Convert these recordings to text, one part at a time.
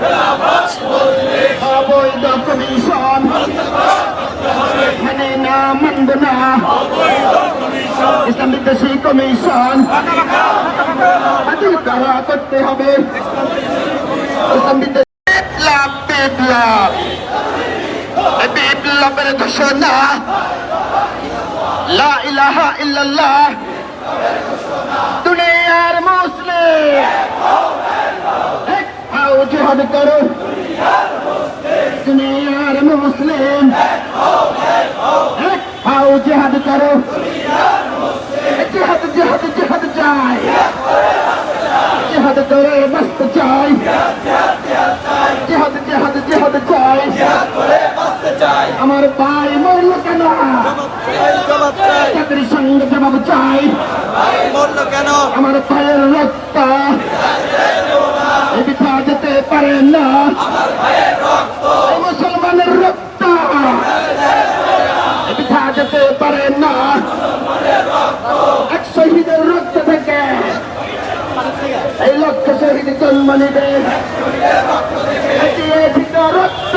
খেলাফত অবৈধ কমিশন। মানে না মানব না। ইসলাম বিদ্বেষী কমিশন। করতে হবে। ইসলাম বিদ্বেষী বিপ্লব বিপ্লব বিপ্লবের ঘোষণা, লা ইলাহা ইল্লাল্লাহ। দুনিয়ার মুসলিম। হাও জিহাদ করো। দুনিয়ার মুসলিম। হাও জিহাদ করো। জিহাদ জিহাদ জিহাদ চাই। জিহাদ করে মস্ত চাই। জিহাদ জিহাদ জিহাদ চাই। আমার ভাই মরল কেন? চাকরির সঙ্গে জবাব চাই। কেন? আমার ভাইয়ের রক্ত। বিধা যেতে পারে না। মুসলমানের রক্ত। বিধা যেতে পারে না। এক শহীদের রক্ত থেকে এই লক্ষ শহীদ জন্ম নিবে। রক্ত।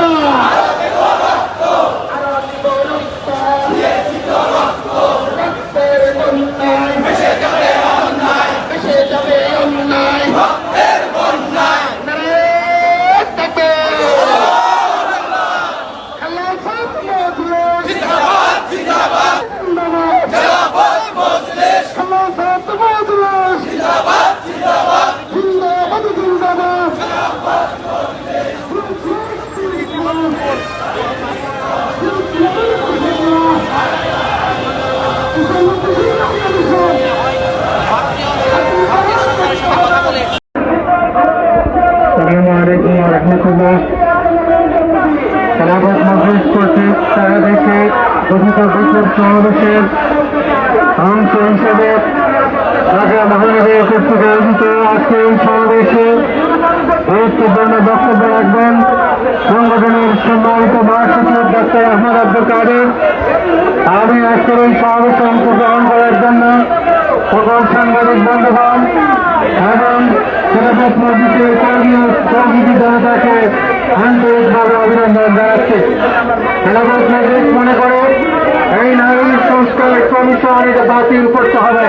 সমাবেশের অংশ হিসেবে ঢাকা মহানগর কর্তৃক আয়োজিত আজকে এই সমাবেশে গুরুত্বপূর্ণ বক্তব্য রাখবেন। সংগঠনের সম্মানিত মহাসচিব ডক্টর আহমদ আব্দুল কাদের। আমি আজকের এই সমাবেশে অংশগ্রহণ করার জন্য সকল সাংবাদিক বন্ধুগণ এবং খেলাফত মসজিদের কর্মী ও জনতাকে আন্তরিকভাবে অভিনন্দন জানাচ্ছি। খেলাফত মসজিদ মনে করে এই নারী সংস্কার কমিশন এটা বাতিল করতে হবে।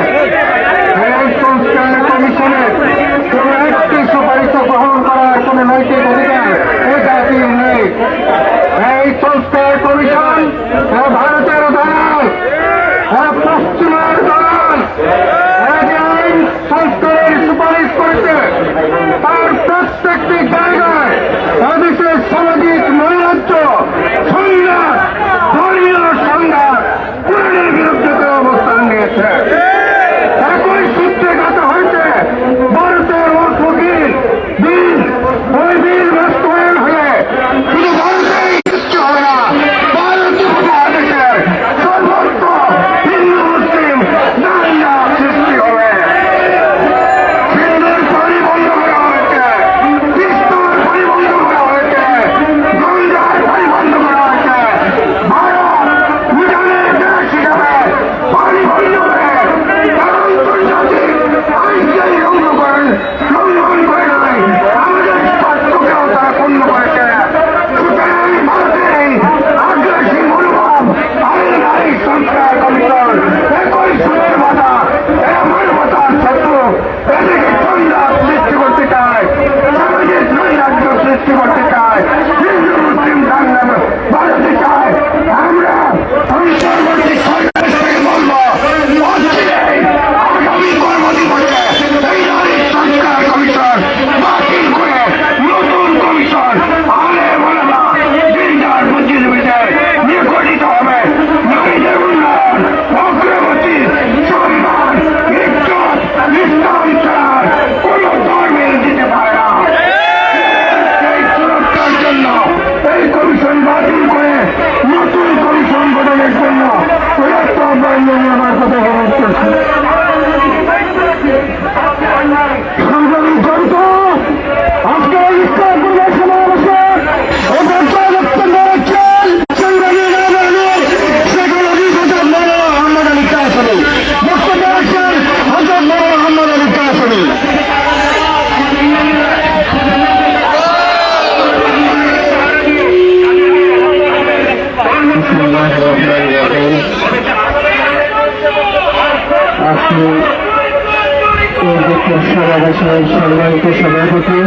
সভাপতি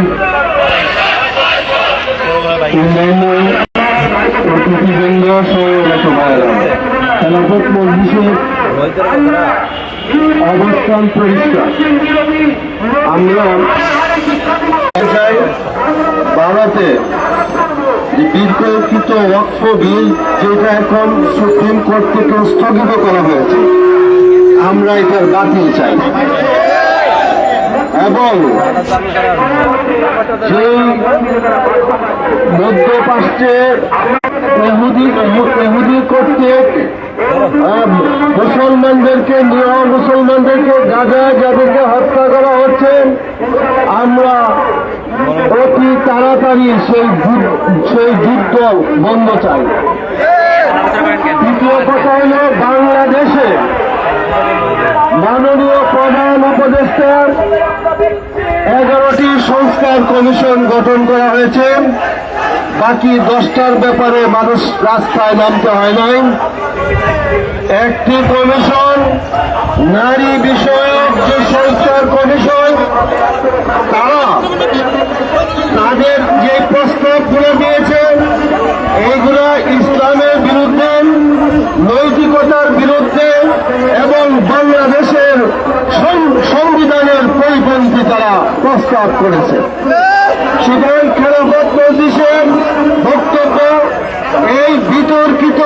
অন্যান্য অতিথিবৃন্দ সমবেত ভাইরা খেলাফত অবস্থান পরিষ্কার আমরা চাই যে বিতর্কিত ওয়াকফ বিল যেটা এখন সুপ্রিম কোর্ট থেকে স্থগিত করা হয়েছে আমরা এটার বাতিল চাই। এবং সেই মধ্যপ্রাচ্যের এহুদি এহুদি কর্তৃক মুসলমানদেরকে নিয়ে মুসলমানদেরকে গাজা যাদেরকে হত্যা করা হচ্ছে আমরা অতি তাড়াতাড়ি সেই সেই যুদ্ধ বন্ধ চাই। দ্বিতীয় কথা হল বাংলাদেশে মাননীয় প্রধান উপদেষ্টার এগারোটি সংস্কার কমিশন গঠন করা হয়েছে। বাকি দশটার ব্যাপারে মানুষ রাস্তায় নামতে হয় নাই। একটি কমিশন, নারী বিষয়ক যে সংস্কার কমিশন, তারা তাদের যে প্রস্তাবগুলো দিয়েছে প্রস্তাব করেছে। সুতরাং খেলাফত মজলিসের বক্তব্য এই বিতর্কিত